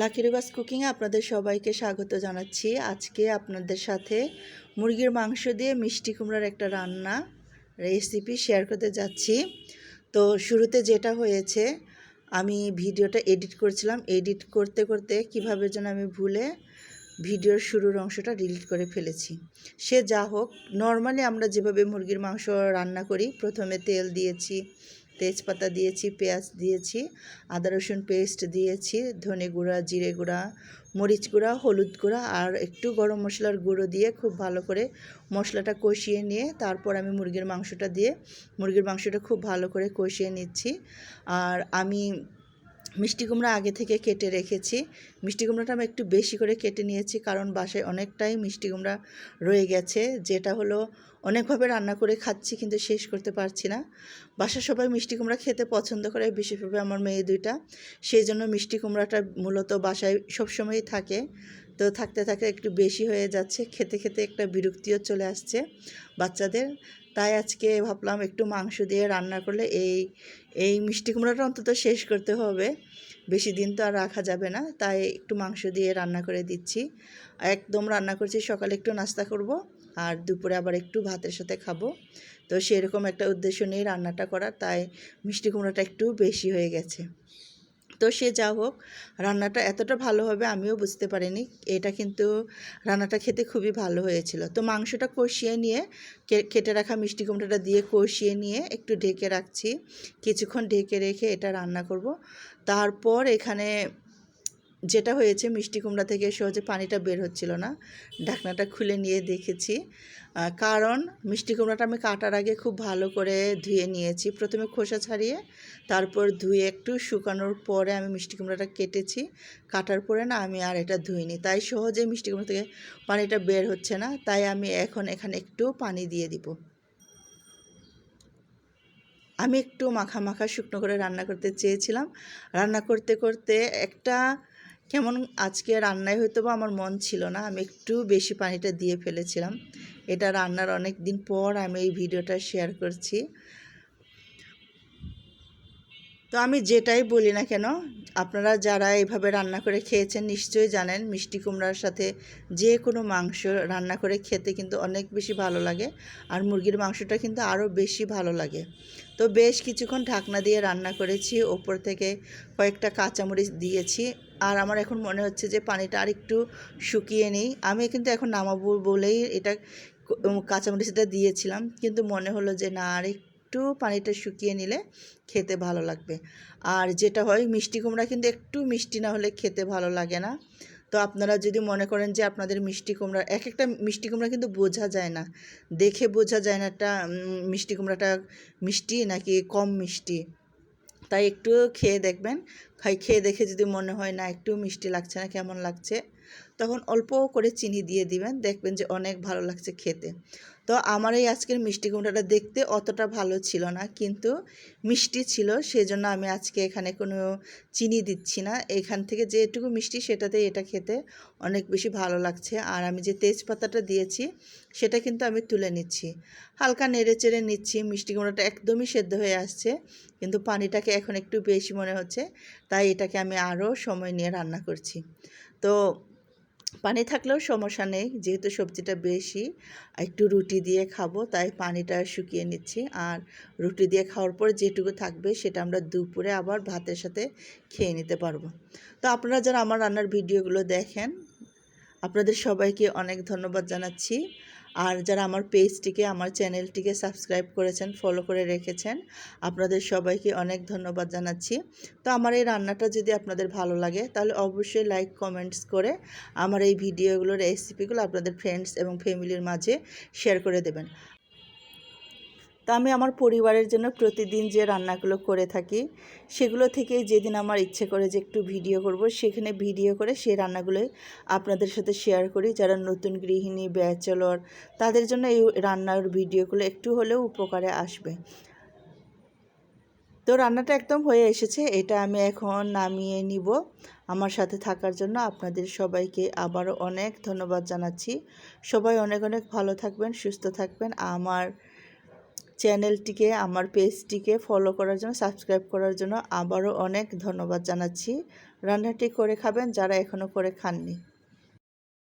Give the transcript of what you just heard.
Lucky রিবাস কুকিংয়ে আপনাদের সবাইকে স্বাগত জানাচ্ছি। আজকে আপনাদের সাথে মুরগির মাংস দিয়ে মিষ্টি কুমড়ার একটা রান্না রেসিপি শেয়ার করতে যাচ্ছি। তো শুরুতে যেটা হয়েছে, আমি ভিডিওটা এডিট করছিলাম। এডিট করতে করতে কীভাবে যেন আমি ভুলে ভিডিওর শুরুর অংশটা ডিলিট করে ফেলেছি। সে যা হোক নর্মালি আমরা যেভাবে মুরগির মাংস রান্না করি, প্রথমে তেল দিয়েছি তেজপাতা দিয়েছি, পেঁয়াজ দিয়েছি, আদা, রসুন পেস্ট দিয়েছি, ধনে গুঁড়া, জিরে গুঁড়া, মরিচ গুঁড়া, হলুদ গুঁড়া আর একটু গরম মশলার গুঁড়ো দিয়ে খুব ভালো করে মশলাটা কষিয়ে নিয়ে তারপর আমি মুরগির মাংসটা দিয়ে, মুরগির মাংসটা খুব ভালো করে কষিয়ে নিচ্ছি। আর আমি মিষ্টি কুমড়া আগে থেকে কেটে রেখেছি মিষ্টি কুমড়াটা আমি একটু বেশি করে কেটে নিয়েছি কারণ বাসায় অনেকটাই মিষ্টি কুমড়া রয়ে গেছে, যেটা হলো অনেকভাবে রান্না করে খাচ্ছি কিন্তু শেষ করতে পারছি না। বাসার সবাই মিষ্টি কুমড়া খেতে পছন্দ করে, বিশেষভাবে আমার মেয়ে দুইটা। সেই জন্য মিষ্টি কুমড়াটা মূলত বাসায় সবসময়ই থাকে। তো থাকতে থাকতে একটু বেশি হয়ে যাচ্ছে, খেতে খেতে একটা বিরক্তিও চলে আসছে বাচ্চাদের। তাই আজকে ভাবলাম একটু মাংস দিয়ে রান্না করলে এই এই মিষ্টি কুমড়াটা অন্তত শেষ করতে হবে। বেশি দিন তো আর রাখা যাবে না, তাই একটু মাংস দিয়ে রান্না করে দিচ্ছি। একদম রান্না করছি, সকালে একটু নাস্তা করব আর দুপুরে আবার একটু ভাতের সাথে খাব। তো সেরকম একটা উদ্দেশ্য নিয়ে রান্নাটা করা তাই মিষ্টি কুমড়াটা একটু বেশি হয়ে গেছে। তো সে যা হোক, রান্নাটা এতটা ভালো হবে আমিও বুঝতে পারিনি। এটা কিন্তু রান্নাটা খেতে খুবই ভালো হয়েছিল। তো মাংসটা কষিয়ে নিয়ে কেটে রাখা মিষ্টি কুমড়োটা দিয়ে কষিয়ে নিয়ে একটু ঢেকে রাখছি। কিছুক্ষণ ঢেকে রেখে এটা রান্না করব। তারপর এখানে যেটা হয়েছে মিষ্টি কুমড়া থেকে সহজে পানিটা বের হচ্ছিল না। ঢাকনাটা খুলে নিয়ে দেখেছি। কারণ মিষ্টি কুমড়াটা আমি কাটার আগে খুব ভালো করে ধুয়ে নিয়েছি। প্রথমে খোসা ছাড়িয়ে, তারপর ধুয়ে একটু শুকানোর পরে আমি মিষ্টি কুমড়াটা কেটেছি। কাটার পরে না আমি আর এটা ধুইনি। তাই সহজে মিষ্টি কুমড়া থেকে পানিটা বের হচ্ছে না। তাই আমি এখন এখানে একটু পানি দিয়ে দিব। আমি একটু মাখা মাখা শুকনো করে রান্না করতে চেয়েছিলাম। রান্না করতে করতে একটা কেমন আজকে রান্নায় হয়তো বা আমার মন ছিল না, আমি একটু বেশি পানিটা দিয়ে ফেলেছিলাম। এটা রান্নার অনেক দিন পর আমি এই ভিডিওটা শেয়ার করছি। তো আমি যেটাই বলি না কেন, আপনারা যারা এইভাবে রান্না করে খেয়েছেন নিশ্চয়ই জানেন মিষ্টি কুমড়ার সাথে যে কোনো মাংস রান্না করে খেতে কিন্তু অনেক বেশি ভালো লাগে আর মুরগির মাংসটা কিন্তু আরও বেশি ভালো লাগে। তো বেশ কিছুক্ষণ ঢাকনা দিয়ে রান্না করেছি, ওপর থেকে কয়েকটা কাঁচামরিচ দিয়েছি আর আমার এখন মনে হচ্ছে যে পানিটা আর একটু শুকিয়ে নিই। আমি কিন্তু এখন নামাবো বলেই এটা কাঁচামরিচটা দিয়েছিলাম কিন্তু মনে হলো যে না, আর একটু পানিটা শুকিয়ে নিলে খেতে ভালো লাগবে। আর যেটা হয়, মিষ্টি কুমড়া কিন্তু একটু মিষ্টি না হলে খেতে ভালো লাগে না। তো আপনারা যদি মনে করেন যে আপনাদের মিষ্টি কুমড়া এক একটা মিষ্টি কুমড়া কিন্তু বোঝা যায় না। দেখে বোঝা যায় না একটা মিষ্টি কুমড়াটা মিষ্টি নাকি কম মিষ্টি। তাই একটু খেয়ে দেখবেন। খাই, খেয়ে দেখে যদি মনে হয়, না, একটু মিষ্টি লাগছে না, কেমন লাগছে? তখন অল্প করে চিনি দিয়ে দিবেন, দেখবেন যে অনেক ভালো লাগছে খেতে। তো আমার এই আজকের মিষ্টি কুমড়াটা দেখতে অতটা ভালো ছিল না, কিন্তু মিষ্টি ছিল, সেজন্য আমি আজকে এখানে কোনো চিনি দিচ্ছি না। এখান থেকে যেটুকু মিষ্টি সেটাতে এটা খেতে অনেক বেশি ভালো লাগছে। আর আমি যে তেজপাতাটা দিয়েছি, সেটা কিন্তু আমি তুলে নিচ্ছি। হালকা নেড়ে চেড়ে নিচ্ছি, মিষ্টি কুমড়াটা একদমই সেদ্ধ হয়ে আসছে, কিন্তু পানিটাকে এখন একটু বেশি মনে হচ্ছে, তাই এটাকে আমি আরও সময় নিয়ে রান্না করছি। তো পানি থাকলেও সমস্যা নেই, যেহেতু সবজিটা বেশি একটু রুটি দিয়ে খাব, তাই পানিটা শুকিয়ে নিচ্ছি। আর রুটি দিয়ে খাওয়ার পর যেটুকু থাকবে সেটা আমরা দুপুরে আবার ভাতের সাথে খেয়ে নিতে পারব। তো আপনারা যারা আমার রান্নার ভিডিওগুলো দেখেন, আপনাদের সবাইকে অনেক ধন্যবাদ জানাচ্ছি। আর যারা আমার পেজটিকে, আমার চ্যানেলটিকে সাবস্ক্রাইব করেছেন ফলো করে রেখেছেন, আপনাদের সবাইকে অনেক ধন্যবাদ জানাচ্ছি। তো আমার এই রান্নাটা যদি আপনাদের ভালো লাগে, তাহলে অবশ্যই লাইক কমেন্টস করে আমার এই ভিডিওগুলোর রেসিপিগুলো আপনাদের ফ্রেন্ডস এবং ফ্যামিলির মাঝে শেয়ার করে দেবেন। তা আমি আমার পরিবারের জন্য প্রতিদিন যে রান্নাগুলো করে থাকি, সেগুলো থেকে যেদিন আমার ইচ্ছে করে যে একটু ভিডিও করব, সেখানে ভিডিও করে সেই রান্নাগুলোই আপনাদের সাথে শেয়ার করি। যারা নতুন গৃহিণী ব্যাচেলর তাদের জন্য এই রান্নার ভিডিওগুলো একটু হলেও উপকারে আসবে। তো রান্নাটা একদম হয়ে এসেছে, এটা আমি এখন নামিয়ে নিব। আমার সাথে থাকার জন্য আপনাদের সবাইকে আবারও অনেক ধন্যবাদ জানাচ্ছি। সবাই অনেক অনেক ভালো থাকবেন, সুস্থ থাকবেন। আমার চ্যানেলটিকে, আমার পেজটিকে ফলো করার জন্য সাবস্ক্রাইব করার জন্য আবারও অনেক ধন্যবাদ জানাচ্ছি। রান্নাটি করে খাবেন যারা এখনও করে খাননি।